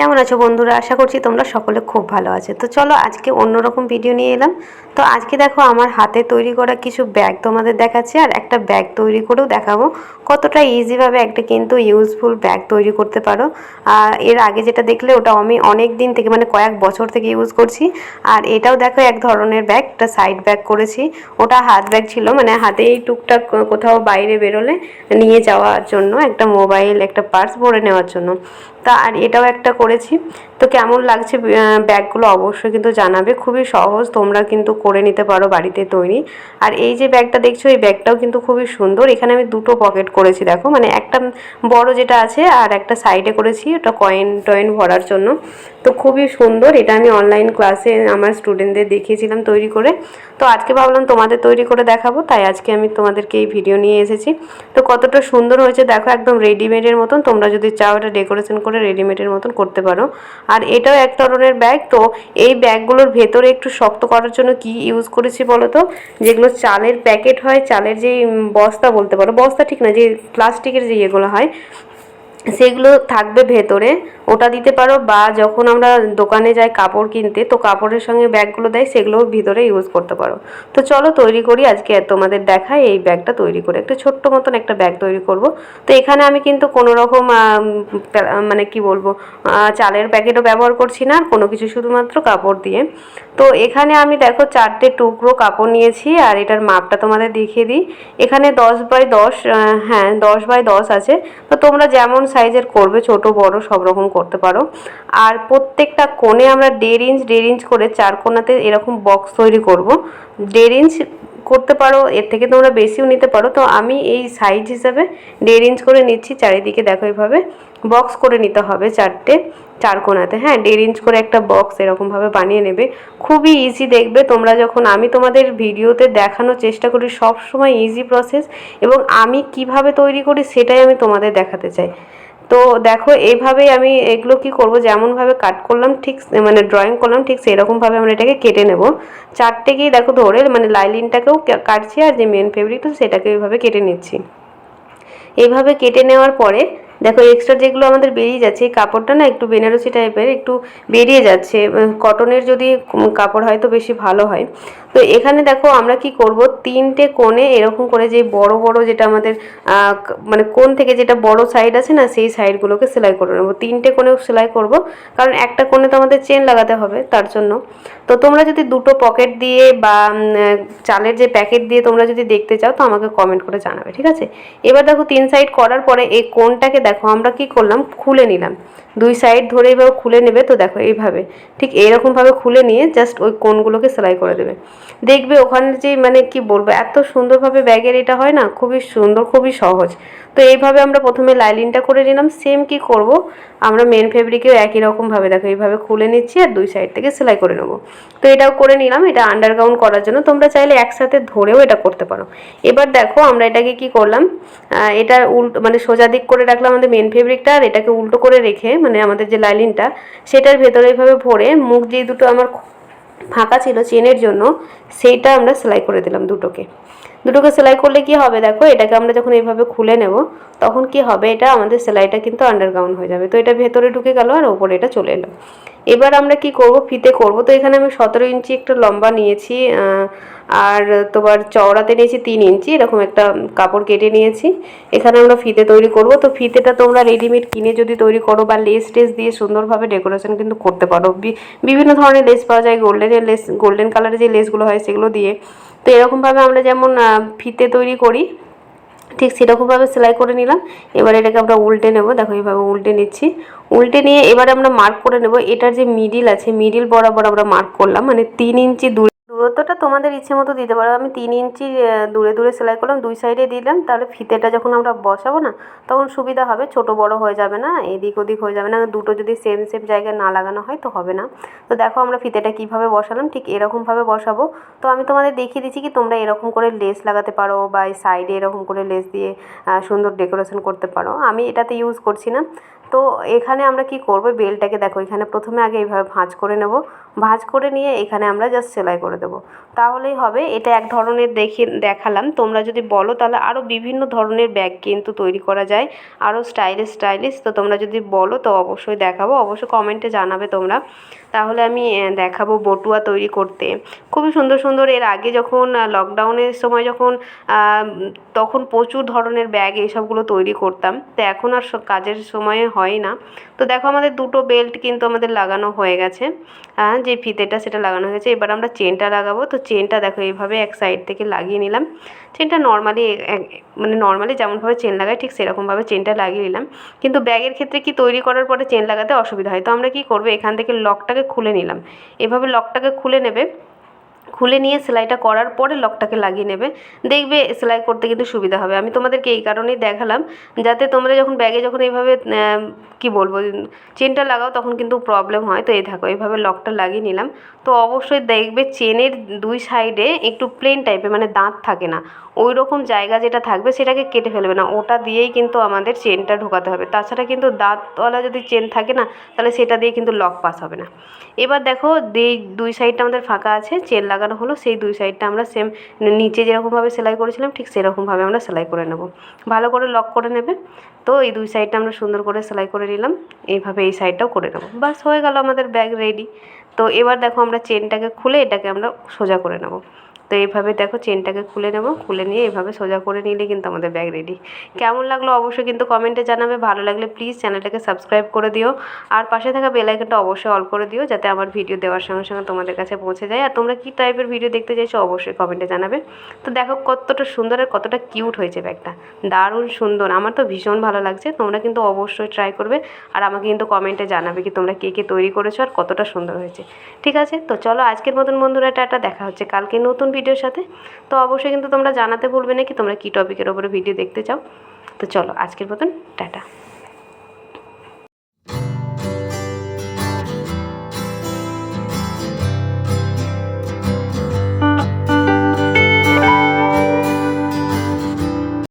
কেমন আছো বন্ধুরা? আশা করছি তোমরা সকলে খুব ভালো আছে। তো চলো আজকে অন্যরকম ভিডিও নিয়ে এলাম। তো আজকে দেখো আমার হাতে তৈরি করা কিছু ব্যাগ তোমাদের দেখাচ্ছি আর একটা ব্যাগ তৈরি করেও দেখাবো। কতটা ইজিভাবে একটা কিন্তু ইউজফুল ব্যাগ তৈরি করতে পারো। আর এর আগে যেটা দেখলে ওটা আমি অনেক দিন থেকে মানে কয়েক বছর থেকে ইউজ করছি। আর এটাও দেখো এক ধরনের ব্যাগ একটা সাইড ব্যাগ করেছি। ওটা হাত ব্যাগ ছিল মানে হাতেই টুকটাক কোথাও বাইরে বেরোলে নিয়ে যাওয়ার জন্য, একটা মোবাইল একটা পার্স ভরে নেওয়ার জন্য। তা আর এটাও একটা করেছি। তো কেমন লাগছে ব্যাগগুলো অবশ্যই কিন্তু জানাবে। খুবই সহজ, তোমরা কিন্তু করে নিতে পারো বাড়িতে তৈরি। আর এই যে ব্যাগটা দেখছ, এই ব্যাগটাও কিন্তু খুবই সুন্দর। এখানে আমি দুটো পকেট করেছি, দেখো। মানে একটা বড় যেটা আছে আর একটা সাইডে করেছি, ওটা কয়েন টয়েন ভরার জন্য। তো খুবই সুন্দর, এটা আমি অনলাইন ক্লাসে আমার স্টুডেন্টদের দেখিয়েছিলাম তৈরি করে। তো আজকে ভাবলাম তোমাদের তৈরি করে দেখাবো, তাই আজকে আমি তোমাদেরকে এই ভিডিও নিয়ে এসেছি। তো কতটা সুন্দর হয়েছে, দেখো, একদম রেডিমেডের মতন। তোমরা যদি চাও এটা ডেকোরেশন করে রেডিমেডের মতন করতে পারো। আর এটাও এক ধরনের ব্যাগ তো এই ব্যাগগুলোর ভেতরে একটু শক্ত করার জন্য কি ইউজ করেছি বলো তো? যেগুলো চালের প্যাকেট হয়, চালের যে বস্তা বলতে পারো, বস্তা ঠিক না যে প্লাস্টিকের যে ইয়েগুলো হয়, সেগুলো থাকবে ভেতরে। ওটা দিতে পারো বা যখন আমরা দোকানে যাই কাপড় কিনতে, তো কাপড়ের সঙ্গে ব্যাগগুলো দেয়, সেগুলোও ভিতরে ইউজ করতে পারো। তো চলো তৈরি করি, আজকে তোমাদের দেখায় এই ব্যাগটা তৈরি করে। একটা ছোট্ট মতন একটা ব্যাগ তৈরি করব। তো এখানে আমি কিন্তু কোনো রকম মানে কি বলব চালের প্যাকেটও ব্যবহার করছি না, কোনো কিছু শুধুমাত্র কাপড় দিয়ে। তো এখানে আমি দেখো চারটে টুকরো কাপড় নিয়েছি, আর এটার মাপটা তোমাদের দেখিয়ে দিই। এখানে দশ বাই দশ হ্যাঁ দশ বাই দশ আছে। তো তোমরা যেমন সাইজের করবে, ছোট বড় সব রকম করতে পারো। আর প্রত্যেকটা কোণে আমরা দেড় ইঞ্চ দেড় ইঞ্চ করে চার কোণাতে এরকম বক্স তৈরি করব। দেড় ইঞ্চ করতে পারো, এর থেকে তোমরা বেশিও নিতে পারো। তো আমি এই সাইজ হিসাবে দেড় ইঞ্চ করে নিচ্ছি, চারিদিকে দেখো এইভাবে বক্স করে নিতে হবে চারটে, চার কোণাতে। হ্যাঁ দেড় ইঞ্চ করে একটা বক্স এরকমভাবে বানিয়ে নেবে। খুবই ইজি দেখবে। তোমরা যখন আমি তোমাদের ভিডিওতে দেখানোর চেষ্টা করি সব সময় ইজি প্রসেস এবং আমি কীভাবে তৈরি করি, সেটাই আমি তোমাদের দেখাতে চাই। তো দেখো এইভাবেই আমি এগুলো কি করব? যেমনভাবে কাট করলাম, ঠিক মানে ড্রয়িং করলাম, ঠিক সেরকমভাবে আমরা এটাকে কেটে নেব। চারটেকেই দেখো ধরে মানে লাইলিনটাকেও কাটছি আর যে মেন ফেব্রিকটা সেটাকে এইভাবে কেটে নিচ্ছি। এইভাবে কেটে নেওয়ার পরে দেখো এক্সট্রা যেগুলো আমাদের বেরিয়ে যাচ্ছে, এই কাপড়টা না একটু বেনারসি টাইপের একটু বেরিয়ে যাচ্ছে। কটনের যদি কাপড় হয় তো বেশি ভালো হয়। তো এখানে দেখো, আমরা কি করব? তিনটে কোণে এরকম করে যে বড় বড় যেটা আমাদের মানে কোণ থেকে যেটা বড় সাইড আছে না, সেই সাইডগুলোকে সেলাই করে নেব। তিনটে কোণেও সেলাই করব, কারণ একটা কোণে তো আমাদের চেন লাগাতে হবে তার জন্য। তো তোমরা যদি দুটো পকেট দিয়ে বা চালের যে প্যাকেট দিয়ে তোমরা যদি দেখতে চাও, তো আমাকে কমেন্ট করে জানাবে, ঠিক আছে? এবার দেখো, তিন সাইড করার পরে এই কোণটাকে দেখো, আমরা কি করলাম? খুলে নিলাম। দুই সাইড ধরে এইভাবে খুলে নেবে তো দেখো এইভাবে। ঠিক এইরকমভাবে খুলে নিয়ে জাস্ট ওই কোনগুলোকে সেলাই করে দেবে। দেখবে ওখানে যে মানে কি বলব, এত সুন্দরভাবে ব্যাগের এটা হয় না? খুবই সুন্দর, খুবই সহজ। তো এইভাবে আমরা প্রথমে লাইলিনটা করে নিলাম। সেম কি করব? আমরা মেন ফেব্রিকেও একই রকমভাবে দেখো, এইভাবে খুলে নিচ্ছি আর দুই সাইড থেকে সেলাই করে নেব। তো এটাও করে নিলাম। এটা আন্ডারগ্রাউন্ড করার জন্য। তোমরা চাইলে একসাথে ধরেও এটা করতে পারো। এবার দেখো, আমরা এটাকে কি করলাম? এটা উল্টো মানে সোজা দিক করে রাখলাম। আমাদের মেন ফেব্রিকটা আর এটাকে উল্টো করে রেখে মানে আমাদের যে লাইলিনটা সেটার ভেতরে এইভাবে ভরে মুখ যে দুটো আমার ফাঁকা ছিল চেনের জন্য, সেইটা আমরা সেলাই করে দিলাম দুটোকে। দুটোকে সেলাই করলে কি হবে দেখো? এটাকে আমরা যখন এইভাবে খুলে নেব, তখন কি হবে? এটা আমাদের সেলাইটা কিন্তু আন্ডারগ্রাউন্ড হয়ে যাবে। তো এটা ভেতরে ঢুকে গেল আর ওপরে এটা চলে এলো। এবার আমরা কি করব? ফিতে করব। তো এখানে আমি সতেরো ইঞ্চি একটা লম্বা নিয়েছি আর তোমার চওড়াতে নিয়েছি তিন ইঞ্চি, এরকম একটা কাপড় কেটে নিয়েছি। এখানে আমরা ফিতে তৈরি করব। তো ফিতেটা তোমরা রেডিমেড কিনে যদি তৈরি করো বা লেস টেস দিয়ে সুন্দরভাবে ডেকোরেশন কিন্তু করতে পারো। বিভিন্ন ধরনের লেস পাওয়া যায়। গোল্ডেনের লেস গোল্ডেন কালারের যে লেসগুলো হয় সেগুলো দিয়ে। তো এরকমভাবে আমরা যেমন ফিতে তৈরি করি, ঠিক সেরকমভাবে সেলাই করে নিলাম। এবার এটাকে আমরা উল্টে নেব। দেখো এইভাবে উল্টে নিচ্ছি। উল্টে নিয়ে এবার আমরা মার্ক করে নেব। এটার যে মিডিল আছে মিডিল বরাবর আমরা মার্ক করলাম। মানে তিন ইঞ্চি দূরে দূরত্বটা তোমাদের ইচ্ছে মতো দিতে পারো। আমি তিন ইঞ্চি দূরে দূরে সেলাই করলাম, দুই সাইডে দিলাম, তাহলে ফিতেটা যখন আমরা বসাবো না, তখন সুবিধা হবে, ছোট বড় হয়ে যাবে না, এদিক ওদিক হয়ে যাবে না, দুটো যদি সেম সেম জায়গায় না লাগানো হয় তো হবে না। তো দেখো আমরা ফিতেটা কীভাবে বসালাম, ঠিক এরকমভাবে বসাবো। তো আমি তোমাদের দেখিয়ে দিচ্ছি কি তোমরা এরকম করে লেস লাগাতে পারো বা সাইডে এরকম করে লেস দিয়ে সুন্দর ডেকোরেশন করতে পারো। আমি এটাতে ইউজ করছি না। তো এখানে আমরা কি করব? বেলটাকে দেখো, এখানে প্রথমে আগে এইভাবে ভাঁজ করে নেব। ভাঁজ করে নিয়ে এখানে আমরা জাস্ট সেলাই করে দেবো। তাহলেই হবে। এটা এক ধরনের দেখে দেখালাম। তোমরা যদি বলো তাহলে আরও বিভিন্ন ধরনের ব্যাগ কিন্তু তৈরি করা যায়। আরও স্টাইলিশ স্টাইলিশ। তো তোমরা যদি বলো তো অবশ্যই দেখাবো। অবশ্যই কমেন্টে জানাবে তোমরা। তাহলে আমি দেখাবো বটুয়া তৈরি করতে। খুবই সুন্দর সুন্দর। এর আগে যখন লকডাউনের সময় যখন তখন প্রচুর ধরনের ব্যাগ এইসবগুলো তৈরি করতাম। তো এখন আর কাজের সময়ে হয় না। তো দেখো আমাদের দুটো বেল্ট কিন্তু আমাদের লাগানো হয়ে গেছে। যে ফিতেটা সেটা লাগানো হয়েছে এবার আমরা চেনটা লাগাবো। তো চেনটা দেখো, এইভাবে এক সাইড থেকে লাগিয়ে নিলাম। চেনটা নর্মালি মানে নর্মালি যেমনভাবে চেন লাগায় ঠিক সেরকমভাবে চেনটা লাগিয়ে নিলাম। কিন্তু ব্যাগের ক্ষেত্রে কি তৈরি করার পরে চেন লাগাতে অসুবিধা হয়? তো আমরা কী করব? এখান থেকে লকটাকে খুলে নিলাম। এভাবে লকটাকে খুলে নেবে খুলে নিয়ে সেলাইটা করার পরে লকটাকে লাগিয়ে নেবে। দেখবে সেলাই করতে কিন্তু সুবিধা হবে। আমি তোমাদেরকে এই কারণেই দেখালাম, যাতে তোমরা যখন ব্যাগে যখন এইভাবে কী বলব, চেনটা লাগাও তখন কিন্তু প্রবলেম হয়। তো এই থাকো এইভাবে লকটা লাগিয়ে নিলাম। তো অবশ্যই দেখবে চেনের দুই সাইডে একটু প্লেন টাইপের মানে দাঁত থাকে না। ওই রকম জায়গা যেটা থাকবে সেটাকে কেটে ফেলবে না। ওটা দিয়েই কিন্তু আমাদের চেনটা ঢোকাতে হবে। তাছাড়া কিন্তু দাঁতওয়ালা যদি চেন থাকে না, তাহলে সেটা দিয়ে কিন্তু লক পাস হবে না। এবার দেখো, দুই সাইডটা আমাদের ফাঁকা আছে, চেন লাগানো হলো, সেই দুই সাইডটা আমরা সেম নিচে যেরকমভাবে সেলাই করেছিলাম, ঠিক সেরকমভাবে আমরা সেলাই করে নেব। ভালো করে লক করে নেবে। তো এই দুই সাইডটা আমরা সুন্দর করে সেলাই করে নিলাম। এইভাবে এই সাইডটাও করে নেব। বাস হয়ে গেল আমাদের ব্যাগ রেডি তো এবার দেখো আমরা চেনটাকে খুলে এটাকে আমরা সোজা করে নেব। তো এইভাবে দেখো চেনটাকে খুলে নেব, খুলে নিয়ে এভাবে সোজা করে নিলে কিন্তু আমাদের ব্যাগ রেডি কেমন লাগল অবশ্যই কিন্তু কমেন্টে জানাবে, ভালো লাগলে প্লিজ চ্যানেলটাকে সাবস্ক্রাইব করে দিও, আর পাশে থাকা বেলাইকনটা অবশ্যই অল করে দিও, যাতে আমার ভিডিও দেওয়ার সঙ্গে সঙ্গে তোমাদের কাছে পৌঁছে যায়। আর তোমরা কী টাইপের ভিডিও দেখতে চাইছো অবশ্যই কমেন্টে জানাবে। তো দেখো কতটা সুন্দর আর কতটা কিউট হয়েছে ব্যাগটা দারুণ সুন্দর। আমার তো ভীষণ ভালো লাগছে। তোমরা কিন্তু অবশ্যই ট্রাই করবে। আর আমাকে কিন্তু কমেন্টে জানাবে কি তোমরা কে কে তৈরি করেছ আর কতটা সুন্দর হয়েছে। ঠিক আছে? তো চলো আজকের মতন বন্ধুরা, টাটা। দেখা হচ্ছে কালকে নতুন ভিডিওর সাথে। তো অবশ্যই কিন্তু তোমরা জানাতে ভুলবে না কি তোমরা কী টপিকের ওপরে ভিডিও দেখতে চাও। তো চলো, আজকের মতন, টাটা।